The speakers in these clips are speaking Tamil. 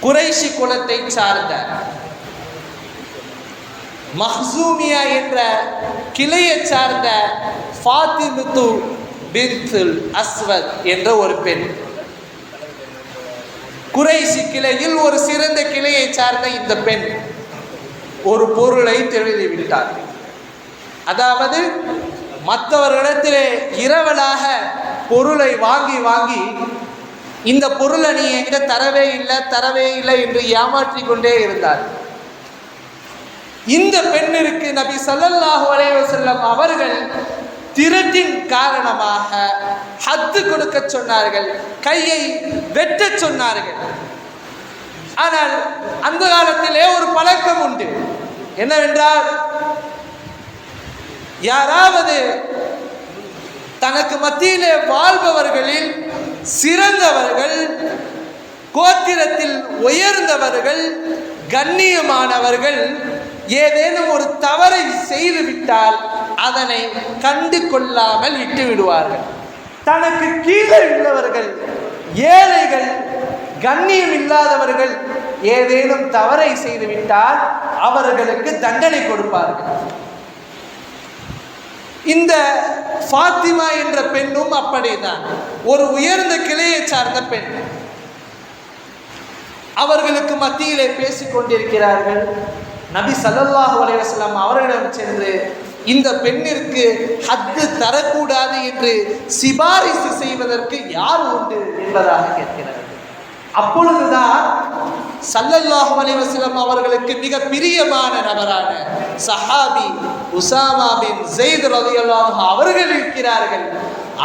குறைஷி குலத்தை சார்ந்த மஹ்சூமியா என்ற கிளையை சார்ந்த ஃபாத்திமுத்து பின்துல் அஸ்வத் என்ற ஒரு பெண். குறைசி கிளையில் ஒரு சிறந்த கிளையை சார்ந்த இந்த பெண் ஒரு பொருளை தெரிவித்தார் அதாவது மற்றவர்களிடத்திலே இரவலாக பொருளை வாங்கி வாங்கி இந்த பொருளை நீ என்கிட்ட தரவே இல்லை தரவே இல்லை என்று ஏமாற்றி கொண்டே இருந்தார். இந்த பெண்ணிற்கு நபி சல்லல்லாஹு அலைஹி செல்லம் அவர்கள் திருட்டின் காரணமாக ஹத்து கொடுக்க சொன்னார்கள் கையை வெட்டச் சொன்னார்கள். ஆனால் அந்த காலத்திலே ஒரு பழக்கம் உண்டு. என்னவென்றால் யாராவது தனக்கு மத்தியிலே வாழ்பவர்களில் சிறந்தவர்கள் கோத்திரத்தில் உயர்ந்தவர்கள் கண்ணியமானவர்கள் ஏதேனும் ஒரு தவறை செய்துவிட்டால் அதனை கண்டு கொள்ளாமல் விட்டு விடுவார்கள். தனக்கு கீழே உள்ளவர்கள் ஏழைகள் கண்ணியம் இல்லாதவர்கள் ஏதேனும் தவறை செய்துவிட்டால் அவர்களுக்கு தண்டனை கொடுப்பார்கள். இந்த ஃபாத்திமா என்ற பெண்ணும் அப்படிதான் ஒரு உயர்ந்த கிளையை சார்ந்த பெண். அவர்களுக்கு மத்தியிலே பேசிக் கொண்டிருக்கிறார்கள். நபி ஸல்லல்லாஹு அலைஹி அவர்களிடம் சென்று இந்த பெண்ணிற்கு ஹத்து தரக்கூடாது என்று சிபாரிசு செய்வதற்கு யார் உண்டு என்பதாக கேட்கிறார்கள். அப்பொழுதுதான் சல்லல்லாஹு அலைஹி அவர்களுக்கு மிக பிரியமான நபரான சஹாபி உசாமா பின் ஜெயித் ரலியல்லாஹு அவர்கள் இருக்கிறார்கள்.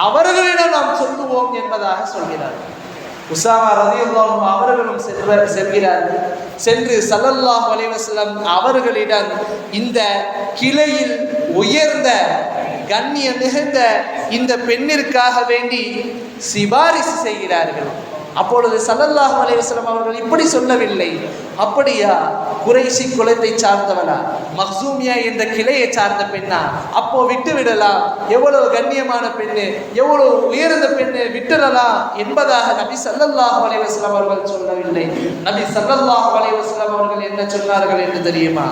அவர்களிடம் நாம் சொல்லுவோம் என்பதாக சொல்கிறார்கள் உசாமா ரதி அவர்களும் செல்வர் செல்கிறார்கள். சென்று சல்லல்லாஹு அலைஹி அவர்களிடம் இந்த கிளையில் உயர்ந்த கண்ணியம் மிகுந்த இந்த பெண்ணிற்காக வேண்டி சிபாரிசு செய்கிறார்கள். அப்பொழுது சல்லல்லாஹு அலைஹி அவர்கள் இப்படி சொல்லவில்லை. அப்படியா? குறைசி குலத்தை சார்ந்தவனா? மஹ்சூமியா என்ற கிளையை சார்ந்த பெண்ணா? அப்போ விட்டு விடலாம் எவ்வளவு கண்ணியமான பெண்ணு? எவ்வளவு உயர்ந்த பெண்ணு? விட்டுடலாம் என்பதாக நபி சல்லல்லாஹு அலைஹி அவர்கள் சொல்லவில்லை. நபி சல்லல்லாஹு அலைஹி அவர்கள் என்ன சொன்னார்கள் என்று தெரியுமா?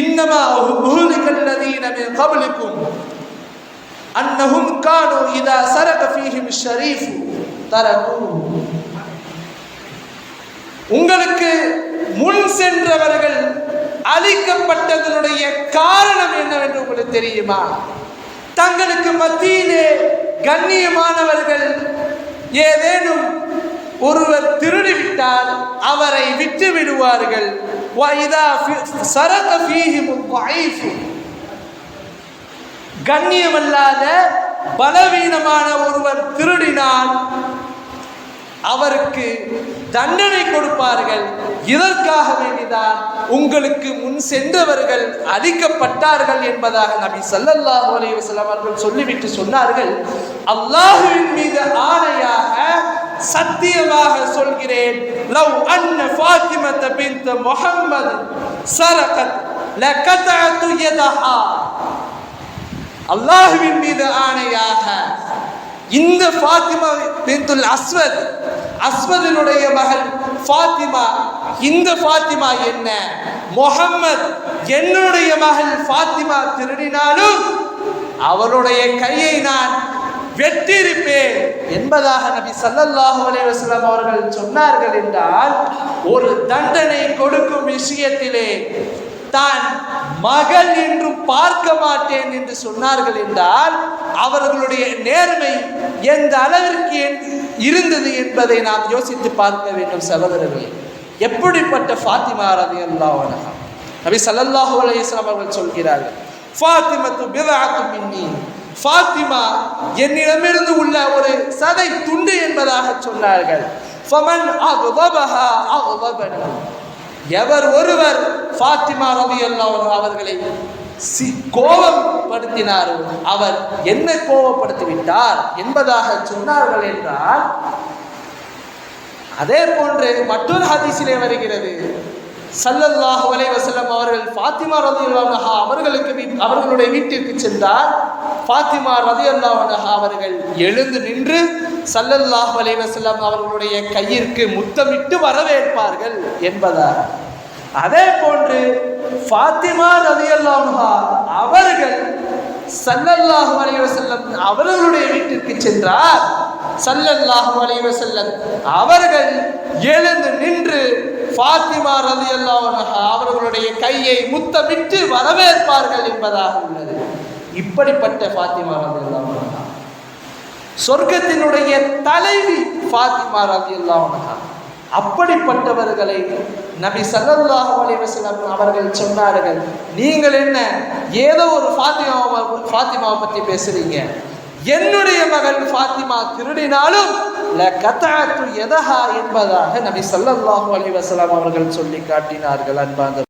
இன்னமா உஹுலிகல்லதீன அன்னஹும் கானு இதா சரக ஃபீஹிம் ஷரீஃபு தரகு உங்களுக்கு முன் சென்றவர்கள் அழிக்கப்பட்டதனுடைய காரணம் என்னவென்று உங்களுக்கு தெரியுமா? தங்களுக்கு மத்தியிலே கண்ணியமானவர்கள் ஏதேனும் ஒருவர் திருடிவிட்டால் அவரை விட்டு விடுவார்கள் கண்ணியமல்லாத பலவீனமான ஒருவர் திருடினால் அவருக்கு தண்டனை கொடுப்பார்கள். இதற்காக வேண்டிதான் உங்களுக்கு முன் சென்றவர்கள் அழிக்கப்பட்டார்கள் என்பதாக நபி ஸல்லல்லாஹு அலைஹி அவர்கள் சொல்லிவிட்டு சொன்னார்கள். அல்லாஹுவின் மீது ஆணையாக சத்தியமாக சொல்கிறேன். லவ் அன்ன ஃபாத்திமத பின்த் முஹம்மது சரகத் லகதஅது யதஹா. அல்லாஹுவின் மீது ஆணையாக இந்த ஃபாத்திமா பின்துல் அஸ்வத் அஸ்வதினுடைய மகள் ஃபாத்திமா. இந்த ஃபாத்திமா என்ன? முகம்மத் என்னுடைய மகள் ஃபாத்திமா திருடினாலும் அவருடைய கையை நான் வெட்டியிருப்பேன் என்பதாக நபி ஸல்லல்லாஹு அலைவசலம் அவர்கள் சொன்னார்கள் என்றால் ஒரு தண்டனை கொடுக்கும் விஷயத்திலே தான் மகள் என்றும் பார்க்க மாட்டேன் என்று சொன்னார்கள் என்றால் அவர்களுடைய நேர்மை எந்த அளவிற்கு இருந்தது என்பதை நாம் யோசித்து பார்க்க வேண்டும் சகோதரர்களே. எப்படிப்பட்ட ஃபாத்திமா ரலியல்லாஹு அன்ஹா? நபி சல்லல்லாஹு அலைஹி அவர்கள் சொல்கிறார்கள் ஃபாத்திமத்து பிதாத்து மின்னி. ஃபாத்திமா என்னிடமிருந்து உள்ள ஒரு சதை துண்டு என்பதாக சொன்னார்கள். ஃபமன் அகுதபஹா அகுதபனி. எவர் ஒருவர் ஃபாத்திமா ரவி அவர்களை சி- கோபப்படுத்தினாரோ அவர் என்ன கோபப்படுத்தி விட்டார் என்பதாக சொன்னார்கள் என்றால் அதே போன்று மற்றொரு ஹதீஸிலே வருகிறது. சல்லல்லாஹு அலைவசல்லம் அவர்கள் ஃபாத்திமா ரவி அவர்களுக்கு வீ- அவர்களுடைய வீட்டிற்கு சென்றால் ஃபாத்திமா ரதி அல்லாஹ் அவர்கள் எழுந்து நின்று சல்லல்லாஹ் அலைஹி அவர்களுடைய கையிற்கு முத்தமிட்டு வரவேற்பார்கள் என்பதாக அதே போன்று ஃபாத்திமா ரதி அல்லாஹா அவர்கள் சல்லல்லாஹு அலைவசல்லம் அவர்களுடைய வீட்டிற்கு சென்றார். சல்லல்லாஹு அலைவசல்லம் அவர்கள் எழுந்து நின்று ஃபாத்திமா ரதி அல்லாஹா அவர்களுடைய கையை முத்தமிட்டு வரவேற்பார்கள் என்பதாக உள்ளது. இப்படிப்பட்ட ஃபாத்திமா ரதி அன்ஹா. சொர்க்கத்தினுடைய தலைவி ஃபாத்திமா ரதி அன்ஹா. அப்படிப்பட்டவர்களை நபி ஸல்லல்லாஹு அலைஹி அவர்கள் சொன்னார்கள் நீங்கள் என்ன ஏதோ ஒரு ஃபாத்திமாவை ஃபாத்திமாவை பற்றி பேசுறீங்க. என்னுடைய மகள் ஃபாத்திமா திருடினாலும் ல எதஹா என்பதாக நபி ஸல்லல்லாஹு அலைஹி அவர்கள் சொல்லி காட்டினார்கள் அன்பார்ந்த